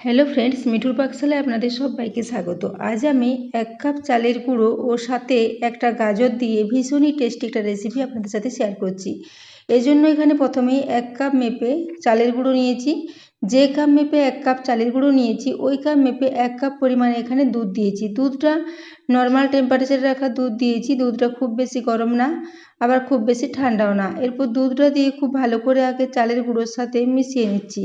Hello friends, মিঠুর পাকশালায় আপনাদের সবাইকে স্বাগত। আজ আমি এক কাপ চালের গুঁড়ো ও সাথে একটা গাজর দিয়ে ভীষণই টেস্টি একটা রেসিপি আপনাদের সাথে শেয়ার করছি। এই জন্য এখানে প্রথমেই এক কাপ মেপে চালের গুঁড়ো নিয়েছি। যে কাপ মেপে এক কাপ চালের গুঁড়ো নিয়েছি, ওই কাপ মেপে এক কাপ পরিমাণে এখানে দুধ দিয়েছি। দুধটা নর্মাল টেম্পারেচারে রাখা দুধ দিয়েছি, দুধটা খুব বেশি গরম না, আবার খুব বেশি ঠান্ডাও না। এরপর দুধটা দিয়ে খুব ভালো করে আগে চালের গুঁড়োর সাথে মিশিয়ে নিচ্ছি।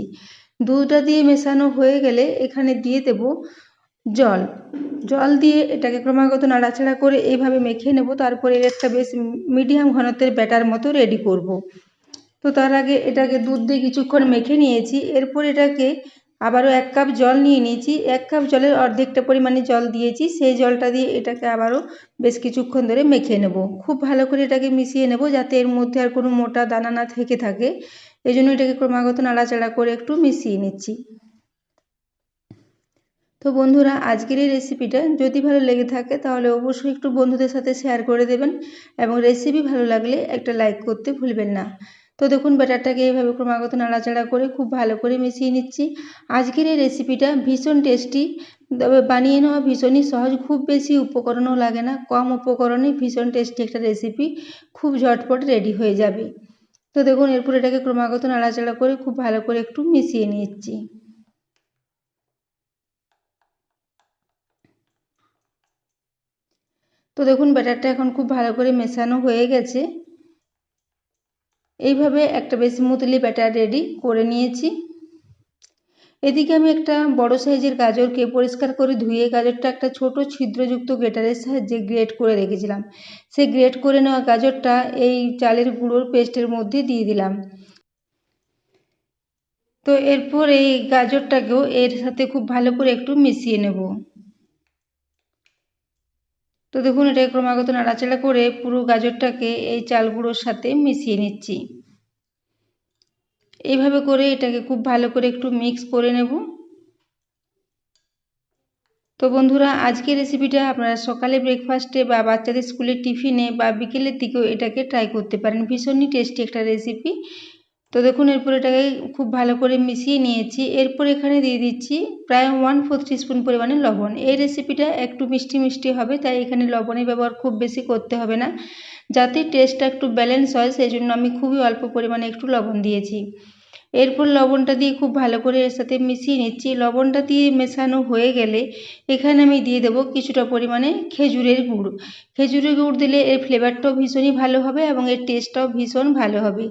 দুধটা দিয়ে মেশানো হয়ে গেলে এখানে দিয়ে দেব জল। জল দিয়ে এটাকে ক্রমাগত নাড়াচাড়া করে এইভাবে মেখে নেব। তারপরে একটা বেশ মিডিয়াম ঘনত্বের ব্যাটার মতো রেডি করব। তো তার আগে এটাকে দুধ দিয়ে কিছুক্ষণ মেখে নিয়েছি। এরপর এটাকে আবারও এক কাপ জল নিয়ে নিয়েছি। এক কাপ জলের অর্ধেকটা পরিমাণে জল দিয়েছি। সেই জলটা দিয়ে এটাকে আবারও বেশ কিছুক্ষণ ধরে মেখে নেব। খুব ভালো করে এটাকে মিশিয়ে নেব যাতে এর মধ্যে আর কোনো মোটা দানা না থেকে থাকে। এই জন্য এটাকে ক্রমাগত নাড়াচাড়া করে একটু মিশিয়ে নিচ্ছি। তো বন্ধুরা, আজকের এই রেসিপিটা যদি ভালো লেগে থাকে, তাহলে অবশ্যই একটু বন্ধুদের সাথে শেয়ার করে দেবেন এবং রেসিপি ভালো লাগলে একটা লাইক করতে ভুলবেন না। তো দেখুন, ব্যাটারটাকে এইভাবে ক্রমাগত নাড়াচাড়া করে খুব ভালো করে মিশিয়ে নিচ্ছি। আজকের এই রেসিপিটা ভীষণ টেস্টি তবে বানিয়ে নেওয়া ভীষণই সহজ, খুব বেশি উপকরণও লাগে না, কম উপকরণে ভীষণ টেস্টি একটা রেসিপি খুব ঝটপট রেডি হয়ে যাবে। তো দেখুন, এরপর এটাকে ক্রমাগত নাড়াচাড়া করে খুব ভালো করে একটু মিশিয়ে নিচ্ছি। তো দেখুন, ব্যাটারটা এখন খুব ভালো করে মেশানো হয়ে গেছে। এইভাবে একটা বেশি স্মুথলি ব্যাটার রেডি করে নিয়েছি। এদিকে আমি একটা বড় সাইজের গাজরকে পরিষ্কার করে ধুয়ে গাজরটা একটা ছোট ছিদ্রযুক্ত গ্রেটারের সাহায্যে গ্রেট করে রেখেছিলাম। সেই গ্রেট করে নেওয়া গাজরটা এই চালের গুঁড়োর পেস্টের মধ্যে দিয়ে দিলাম। তো এরপর এই গাজরটাকেও এর সাথে খুব ভালো করে একটু মিশিয়ে নেব। তো দেখুন, এটা ক্রমাগত নাড়াচাড়া করে পুরো গাজরটাকে এই চাল গুঁড়োর সাথে মিশিয়ে নিচ্ছি। এইভাবে করে এটাকে খুব ভালো করে একটু মিক্স করে নেব। তো বন্ধুরা, আজকের রেসিপিটা আপনারা সকালে ব্রেকফাস্টে বা বাচ্চাদের স্কুলের টিফিনে বা বিকেলের দিকেও এটাকে ট্রাই করতে পারেন। ভীষণই টেস্টি একটা রেসিপি তো দেখুন, এরপর এটাকে খুব ভালো করে মিশিয়ে নিয়েছি। এরপর এখানে দিয়ে দিচ্ছি প্রায় ওয়ান ফোর্থ টিস্পুন পরিমাণে লবণ। এই রেসিপিটা একটু মিষ্টি মিষ্টি হবে, তাই এখানে লবণের ব্যবহার খুব বেশি করতে হবে না। যাতে টেস্টটা একটু ব্যালেন্স হয় সেই জন্য আমি খুবই অল্প পরিমাণে একটু লবণ দিয়েছি। এরপর লবণটা দিয়ে খুব ভালো করে এর সাথে মিশিয়ে নিচ্ছি। লবণটা দিয়ে মেশানো হয়ে গেলে এখানে আমি দিয়ে দেবো কিছুটা পরিমাণে খেজুরের গুড়। খেজুরের গুড় দিলে এর ফ্লেভারটাও ভীষণই ভালো হবে এবং এর টেস্টটাও ভীষণ ভালো হবে।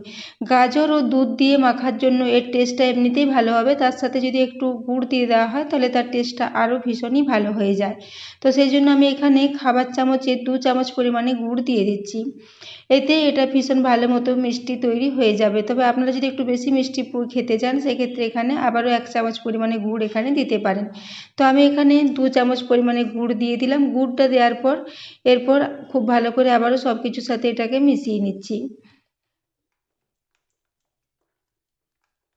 গাজর ও দুধ দিয়ে মাখার জন্য এর টেস্টটা এমনিতেই ভালো হবে। তার সাথে যদি একটু গুড় দিয়ে দেওয়া হয়, তাহলে তার টেস্টটা আরও ভীষণই ভালো হয়ে যায়। তো সেই জন্য আমি এখানে খাবার চামচে দু চামচ পরিমাণে গুড় দিয়ে দিচ্ছি। এতে এটা ভীষণ ভালো মতো মিষ্টি তৈরি হয়ে যাবে। তবে আপনারা যদি একটু বেশি মিষ্টি খেতে চান, সেক্ষেত্রে এখানে আবারও এক চামচ পরিমাণে গুড় এখানে দিতে পারেন। তো আমি এখানে দু চামচ পরিমাণে গুড় দিয়ে দিলাম। গুড়টা দেওয়ার পর, এরপর খুব ভালো করে আবারও সব কিছুর সাথে এটাকে মিশিয়ে নিচ্ছি।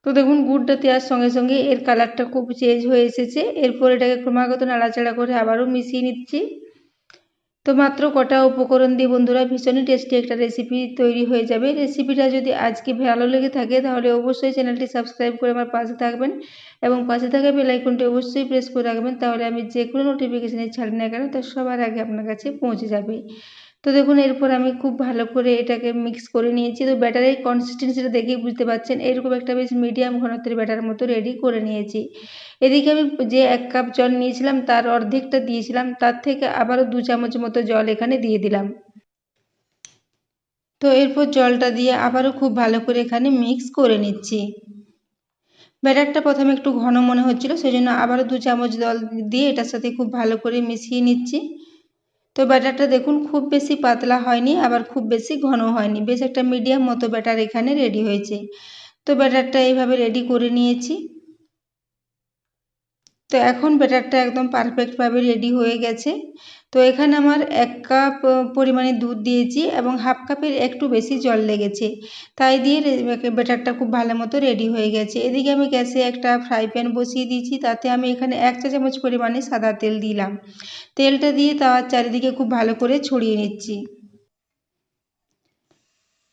তো দেখুন, গুড়টা দেওয়ার সঙ্গে সঙ্গে এর কালারটা খুব চেঞ্জ হয়ে এসেছে। এরপর এটাকে ক্রমাগত নাড়াচাড়া করে আবারও মিশিয়ে নিচ্ছি। তো মাত্র কটা উপকরণ দিয়ে বন্ধুরা ভীষণই টেস্টি একটা রেসিপি তৈরি হয়ে যাবে। রেসিপিটা যদি আজকে ভালো লেগে থাকে তাহলে অবশ্যই চ্যানেলটি সাবস্ক্রাইব করে আমার পাশে থাকবেন এবং পাশে থাকা বেলাইকনটি অবশ্যই প্রেস করে রাখবেন তাহলে আমি যে কোনো নোটিফিকেশানে ছাড়ি না কেন তার সবার আগে আপনার কাছে পৌঁছে যাবে। তো দেখুন, এরপর আমি খুব ভালো করে এটাকে মিক্স করে নিয়েছি। তো ব্যাটারের কনসিস্টেন্সিটা দেখেই বুঝতে পারছেন এরকম একটা বেশ মিডিয়াম ঘনত্বের ব্যাটার মতো রেডি করে নিয়েছি। এদিকে আমি যে এক কাপ জল নিয়েছিলাম, তার অর্ধেকটা দিয়েছিলাম, তার থেকে আবারও দু চামচ মতো জল এখানে দিয়ে দিলাম। তো এরপর জলটা দিয়ে আবারও খুব ভালো করে এখানে মিক্স করে নিচ্ছি। ব্যাটারটা প্রথমে একটু ঘন মনে হচ্ছিল সেই জন্য আবারও দু চামচ জল দিয়ে এটার সাথে খুব ভালো করে মিশিয়ে নিচ্ছি। তো ব্যাটারটা দেখুন, খুব বেশি পাতলা হয়নি, আবার খুব বেশি ঘন হয়নি। বেশ একটা মিডিয়াম মতো ব্যাটার এখানে রেডি হয়েছে। তো ব্যাটারটা এইভাবে রেডি করে নিয়েছি। তো এখন ব্যাটারটা একদম পারফেক্টভাবে রেডি হয়ে গেছে। তো এখানে আমার এক কাপ পরিমাণে দুধ দিয়েছি এবং হাফ কাপের একটু বেশি জল লেগেছে। তাই দিয়ে ব্যাটারটা খুব ভালো মতো রেডি হয়ে গেছে। এদিকে আমি গ্যাসে একটা ফ্রাই প্যান বসিয়ে দিয়েছি, তাতে আমি এখানে এক চা চামচ পরিমাণে সাদা তেল দিলাম। তেলটা দিয়ে তাওয়ার চারিদিকে খুব ভালো করে ছড়িয়ে নিচ্ছি।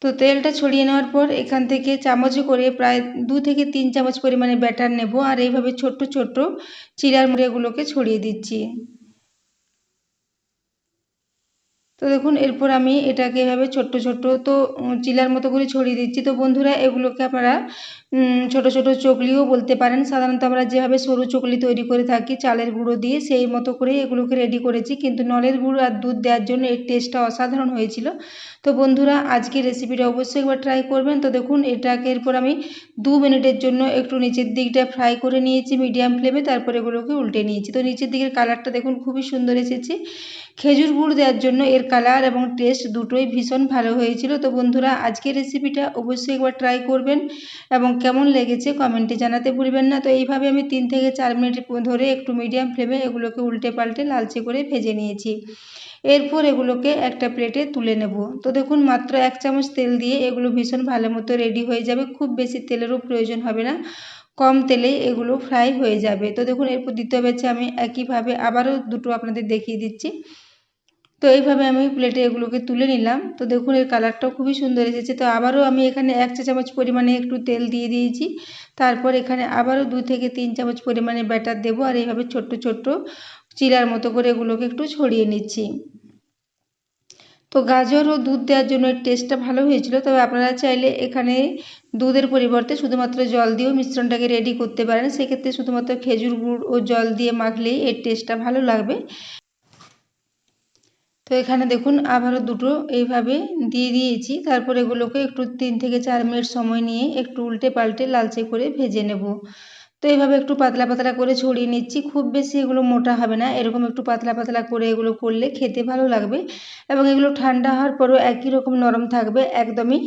তো তেলটা ছড়িয়ে নেওয়ার পর এখান থেকে চামচে করে প্রায় দু থেকে তিন চামচ পরিমাণে ব্যাটার নেব। আর এইভাবে ছোট্ট ছোট্ট চিড়ার মুড়িগুলোকে ছড়িয়ে দিচ্ছি। তো দেখুন, এরপর আমি এটাকে এভাবে ছোট্ট ছোট্ট তো চিলার মতো করে ছড়িয়ে দিচ্ছি। তো বন্ধুরা, এগুলোকে আপনারা ছোট ছোট চকলিও বলতে পারেন। সাধারণত আমরা যেভাবে সরু চকলি তৈরি করে থাকি, চালের গুঁড়ো দিয়ে সেই মতো করে এগুলোকে রেডি করেছি। কিন্তু নলের গুঁড়ো আর দুধ দেওয়ার জন্য এর টেস্টটা অসাধারণ হয়েছিল। তো বন্ধুরা আজকে রেসিপিটা অবশ্যই একবার ট্রাই করবেন। তো দেখুন, এটাকে এরপর আমি দু মিনিটের জন্য একটু নিচের দিকটা ফ্রাই করে নিয়েছি মিডিয়াম ফ্লেমে তারপর এগুলোকে উল্টে নিয়েছি। তো নিচের দিকের কালারটা দেখুন, খুবই সুন্দর এসেছে। খেজুর গুড় দেওয়ার জন্য এর কালার এবং টেস্ট দুটোই ভীষণ ভালো হয়েছিল। তো বন্ধুরা, আজকের রেসিপিটা অবশ্যই একবার ট্রাই করবেন এবং কেমন লেগেছে কমেন্টে জানাতে ভুলবেন না। তো এইভাবে আমি তিন থেকে চার মিনিট ধরে একটু মিডিয়াম ফ্লেমে এগুলোকে উল্টে পাল্টে লালচে করে ভেজে নিয়েছি। এরপর এগুলোকে একটা প্লেটে তুলে নেব। তো দেখুন, মাত্র এক চামচ তেল দিয়ে এগুলো ভীষণ ভালো মতো রেডি হয়ে যাবে। খুব বেশি তেলেরও প্রয়োজন হবে না। কম তেলেই এগুলো ফ্রাই হয়ে যাবে। তো দেখুন, এরপর দ্বিতীয় ব্যাচে আমি একইভাবে আবারও দুটো আপনাদের দেখিয়ে দিচ্ছি। তো এইভাবে আমি প্লেটে এগুলোকে তুলে নিলাম। তো দেখুন, এর কালারটাও খুবই সুন্দর এসেছে। তো আবারও আমি এখানে এক চা চামচ পরিমাণে একটু তেল দিয়ে দিয়েছি। তারপর এখানে আবারও দু থেকে তিন চামচ পরিমাণে ব্যাটার দেবো আর এইভাবে ছোট্ট ছোট্ট চিরার মতো করে এগুলোকে একটু ছড়িয়ে নিচ্ছি। তো গাজর ও দুধ দেওয়ার জন্য টেস্টটা ভালো হয়েছিল। তবে আপনারা চাইলে এখানে দুধের পরিবর্তে শুধুমাত্র জল দিয়েও মিশ্রণটাকে রেডি করতে পারেন। সেক্ষেত্রে শুধুমাত্র খেজুর গুড় ও জল দিয়ে মাখলেই এর টেস্টটা ভালো লাগবে। তো এখানে দেখুন আবারও দুটো এইভাবে দিয়ে দিয়েছি। তারপর এগুলোকে একটু তিন থেকে চার মিনিট সময় নিয়ে একটু উল্টে পাল্টে লালচে করে ভেজে নেব। তো এইভাবে একটু পাতলা পাতলা করে ছড়িয়ে নিচ্ছি। খুব বেশি এগুলো মোটা হবে না। এরকম একটু পাতলা পাতলা করে এগুলো করলে খেতে ভালো লাগবে এবং এগুলো ঠান্ডা হওয়ার পরেও একই রকম নরম থাকবে। একদমই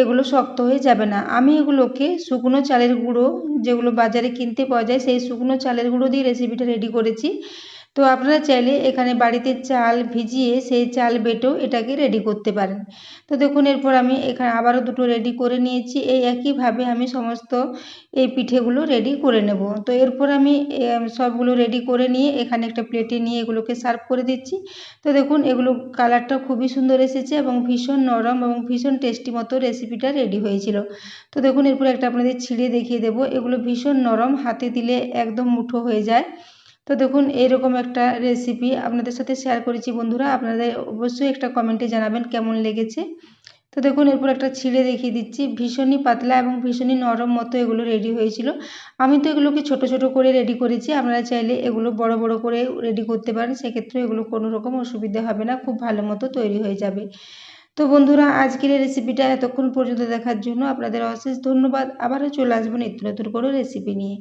এগুলো শক্ত হয়ে যাবে না। আমি এগুলোকে শুকনো চালের গুঁড়ো যেগুলো বাজারে কিনতে পাওয়া যায়, সেই শুকনো চালের গুঁড়ো দিয়ে রেসিপিটা রেডি করেছি। তো আপনারা চাইলে এখানে বাড়িতে চাল ভিজিয়ে সেই চাল বেটেও এটাকে রেডি করতে পারেন। তো দেখুন, এরপর আমি এখানে আবারও দুটো রেডি করে নিয়েছি। এই একইভাবে আমি সমস্ত এই পিঠেগুলো রেডি করে নেব। তো এরপর আমি সবগুলো রেডি করে নিয়ে এখানে একটা প্লেটে নিয়ে এগুলোকে সার্ভ করে দিচ্ছি। তো দেখুন, এগুলো কালারটা খুবই সুন্দর এসেছে এবং ভীষণ নরম এবং ভীষণ টেস্টি মতো রেসিপিটা রেডি হয়েছিল। তো দেখুন, এরপর একটা আপনাদের ছিঁড়ে দেখিয়ে দেবো। এগুলো ভীষণ নরম, হাতে দিলে একদম মুঠো হয়ে যায়। তো দেখুন এইরকম একটা রেসিপি আপনাদের সাথে শেয়ার করেছি বন্ধুরা। আপনাদের অবশ্যই একটা কমেন্টে জানাবেন কেমন লেগেছে। তো দেখুন, এরপর একটা ছিঁড়ে দেখিয়ে দিচ্ছি। ভীষণই পাতলা এবং ভীষণই নরম মতো এগুলো রেডি হয়েছিল। আমি তো এগুলোকে ছোট ছোট করে রেডি করেছি। আপনারা চাইলে এগুলো বড় বড় করে রেডি করতে পারেন। সেক্ষেত্রে এগুলো কোনো রকম অসুবিধা হবে না। খুব ভালো মতো তৈরি হয়ে যাবে। তো বন্ধুরা, আজকের এই রেসিপিটা এতক্ষণ পর্যন্ত দেখার জন্য আপনাদের অশেষ ধন্যবাদ। আবারও চলে আসব নিত্য নতুন কোনো রেসিপি নিয়ে।